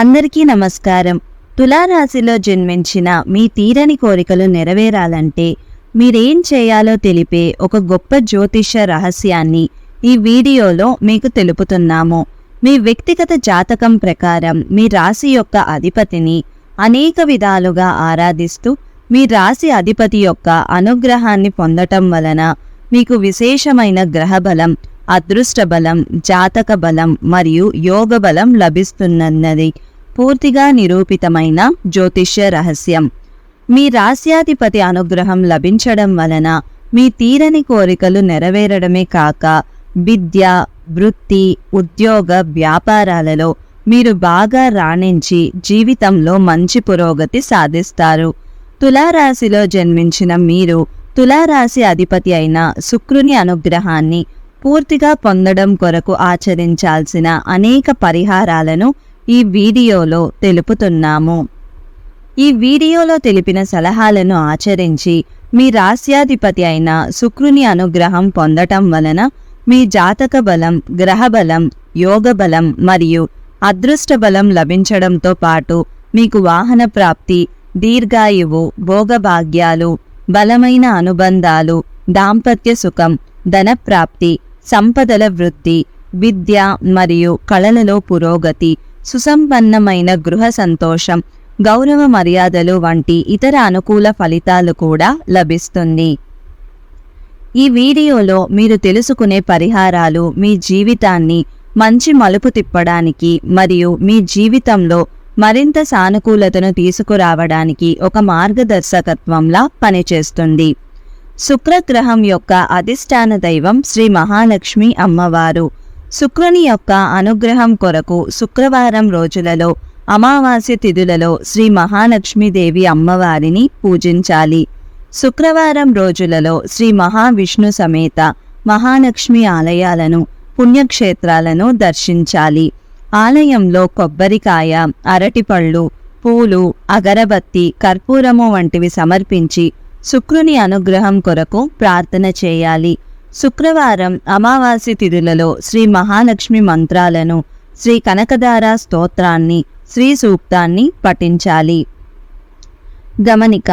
అందరికీ నమస్కారం. తులారాశిలో జన్మించిన మీ తీరని కోరికలు నెరవేరాలంటే మీరేం చేయాలో తెలిపే ఒక గొప్ప జ్యోతిష రహస్యాన్ని ఈ వీడియోలో మీకు తెలుపుతున్నాము. మీ వ్యక్తిగత జాతకం ప్రకారం మీ రాశి యొక్క అధిపతిని అనేక విధాలుగా ఆరాధిస్తూ మీ రాశి అధిపతి యొక్క అనుగ్రహాన్ని పొందటం వలన మీకు విశేషమైన గ్రహబలం అదృష్ట బలం జాతక బలం మరియు యోగ బలం లభిస్తున్నది పూర్తిగా నిరూపితమైన జ్యోతిష్య రహస్యం. మీ రాశ్యాధిపతి అనుగ్రహం లభించడం వలన మీ తీరని కోరికలు నెరవేరడమే కాక విద్య వృత్తి ఉద్యోగ వ్యాపారాలలో మీరు బాగా రాణించి జీవితంలో మంచి పురోగతి సాధిస్తారు. తులారాశిలో జన్మించిన మీరు తులారాశి అధిపతి అయిన శుక్రుని అనుగ్రహాన్ని పూర్తిగా పొందడం కొరకు ఆచరించాల్సిన అనేక పరిహారాలను ఈ వీడియోలో తెలుపుతున్నాము. ఈ వీడియోలో తెలిపిన సలహాలను ఆచరించి మీ రాస్యాధిపతి అయిన శుక్రుని అనుగ్రహం పొందటం వలన మీ జాతక బలం గ్రహబలం యోగ బలం మరియు అదృష్ట బలం లభించడంతో పాటు మీకు వాహన ప్రాప్తి దీర్ఘాయువు భోగభాగ్యాలు బలమైన అనుబంధాలు దాంపత్య సుఖం ధనప్రాప్తి సంపదల వృద్ధి విద్య మరియు కళలలో పురోగతి సుసంపన్నమైన గృహ సంతోషం గౌరవ మర్యాదలు వంటి ఇతర అనుకూల ఫలితాలు కూడా లభిస్తుంది. ఈ వీడియోలో మీరు తెలుసుకునే పరిహారాలు మీ జీవితాన్ని మంచి మలుపు తిప్పడానికి మరియు మీ జీవితంలో మరింత సానుకూలతను తీసుకురావడానికి ఒక మార్గదర్శకత్వంలా పనిచేస్తుంది. శుక్రగ్రహం యొక్క అధిష్టాన దైవం శ్రీ మహాలక్ష్మి అమ్మవారు. శుక్రుని యొక్క అనుగ్రహం కొరకు శుక్రవారం రోజులలో అమావాస్య తిథులలో శ్రీ మహాలక్ష్మీదేవి అమ్మవారిని పూజించాలి. శుక్రవారం రోజులలో శ్రీ మహావిష్ణు సమేత మహాలక్ష్మి ఆలయాలను పుణ్యక్షేత్రాలను దర్శించాలి. ఆలయంలో కొబ్బరికాయ అరటిపళ్ళు పూలు అగరబత్తి కర్పూరము వంటివి సమర్పించి శుక్రుని అనుగ్రహం కొరకు ప్రార్థన చేయాలి. శుక్రవారం అమావాస్య తిథులలో శ్రీ మహాలక్ష్మి మంత్రాలను శ్రీ కనకదార స్తోత్రాన్ని శ్రీ సూక్తాన్ని పఠించాలి. గమనిక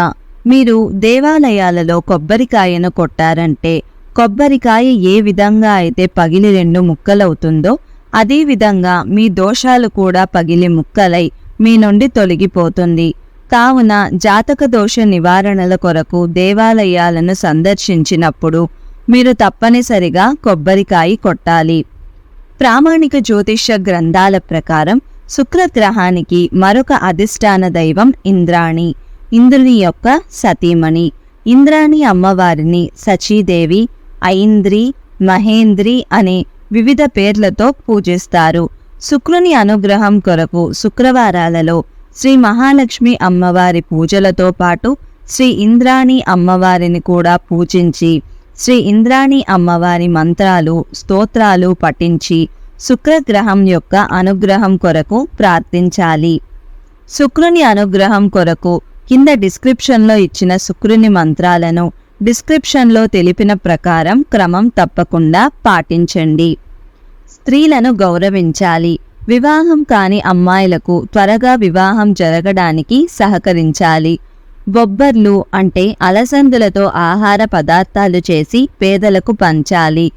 మీరు దేవాలయాలలో కొబ్బరికాయను కొట్టారంటే కొబ్బరికాయ ఏ విధంగా అయితే పగిలి రెండు ముక్కలవుతుందో అదేవిధంగా మీ దోషాలు కూడా పగిలి ముక్కలై మీ నుండి తొలగిపోతుంది. కావున జాతక దోష నివారణల కొరకు దేవాలయాలను సందర్శించినప్పుడు మీరు తప్పనిసరిగా కొబ్బరికాయ కొట్టాలి. ప్రామాణిక జ్యోతిష్య గ్రంథాల ప్రకారం శుక్రగ్రహానికి మరొక అధిష్టాన దైవం ఇంద్రాణి ఇంద్రుని యొక్క సతీమణి. ఇంద్రాణి అమ్మవారిని సచీదేవి ఐంద్రి మహేంద్రి అనే వివిధ పేర్లతో పూజిస్తారు. శుక్రుని అనుగ్రహం కొరకు శుక్రవారాలలో శ్రీ మహాలక్ష్మి అమ్మవారి పూజలతో పాటు శ్రీ ఇంద్రాణి అమ్మవారిని కూడా పూజించి శ్రీ ఇంద్రాణి అమ్మవారి మంత్రాలు స్తోత్రాలు పఠించి శుక్రగ్రహం యొక్క అనుగ్రహం కొరకు ప్రార్థించాలి. శుక్రుని అనుగ్రహం కొరకు కింద డిస్క్రిప్షన్లో ఇచ్చిన శుక్రుని మంత్రాలను డిస్క్రిప్షన్లో తెలిపిన ప్రకారం క్రమం తప్పకుండా పాటించండి. స్త్రీలను గౌరవించాలి. వివాహం కాని అమ్మాయిలకు త్వరగా వివాహం జరగడానికి సహకరించాలి. బొబ్బర్లు అంటే అలసందులతో ఆహార పదార్థాలు చేసి పేదలకు పంచాలి.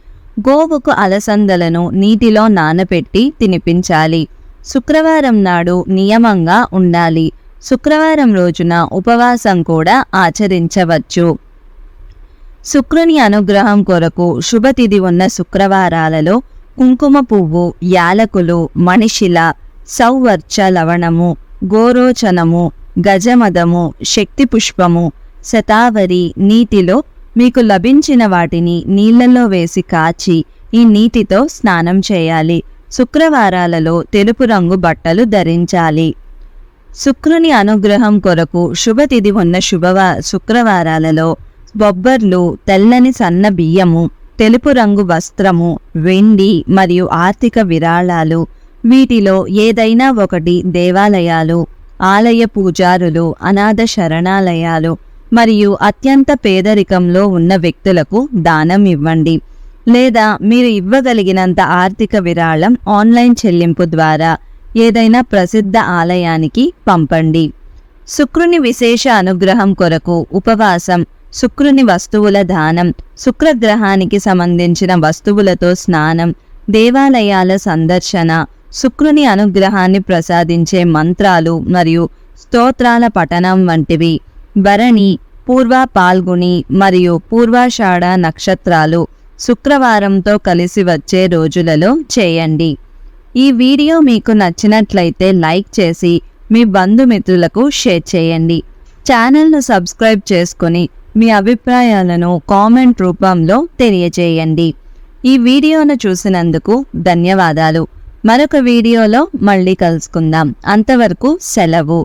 గోవుకు అలసందలను నీటిలో నానపెట్టి తినిపించాలి. శుక్రవారం నాడు నియమంగా ఉండాలి. శుక్రవారం రోజున ఉపవాసం కూడా ఆచరించవచ్చు. శుక్రుని అనుగ్రహం కొరకు శుభతిథి ఉన్న శుక్రవారాలలో కుంకుమ పువ్వు యాలకులు మణిశిల సౌవర్చ లవణము గోరోచనము గజమదము శక్తి పుష్పము శతావరి నీటిలో మీకు లభించిన వాటిని నీళ్ళలో వేసి కాచి ఈ నీటితో స్నానం చేయాలి. శుక్రవారాలలో తెలుపు రంగు బట్టలు ధరించాలి. శుక్రుని అనుగ్రహం కొరకు శుభతిథి ఉన్న శుభవ శుక్రవారాలలో బొబ్బర్లు తెల్లని సన్న బియ్యము తెలుపు రంగు వస్త్రము వెండి మరియు ఆర్థిక విరాళాలు వీటిలో ఏదైనా ఒకటి దేవాలయాలు ఆలయ పూజారులు అనాథ శరణాలయాలు మరియు అత్యంత పేదరికంలో ఉన్న వ్యక్తులకు దానం ఇవ్వండి. లేదా మీరు ఇవ్వగలిగినంత ఆర్థిక విరాళం ఆన్లైన్ చెల్లింపు ద్వారా ఏదైనా ప్రసిద్ధ ఆలయానికి పంపండి. శుక్రుని విశేష అనుగ్రహం కొరకు ఉపవాసం శుక్రుని వస్తువుల దానం శుక్రగ్రహానికి సంబంధించిన వస్తువులతో స్నానం దేవాలయాల సందర్శన శుక్రుని అనుగ్రహాన్ని ప్రసాదించే మంత్రాలు మరియు స్తోత్రాల పఠనం వంటివి. భరణి పూర్వ పాల్గొని మరియు పూర్వాషాఢ నక్షత్రాలు శుక్రవారంతో కలిసి వచ్చే రోజులలో చేయండి. ఈ వీడియో మీకు నచ్చినట్లయితే లైక్ చేసి మీ బంధుమిత్రులకు షేర్ చేయండి. ఛానల్ను సబ్స్క్రైబ్ చేసుకొని మీ అభిప్రాయాలను కామెంట్ రూపంలో తెలియజేయండి. ఈ వీడియోను చూసినందుకు ధన్యవాదాలు. మరొక వీడియోలో మళ్ళీ కలుసుకుందాం. అంతవరకు సెలవు.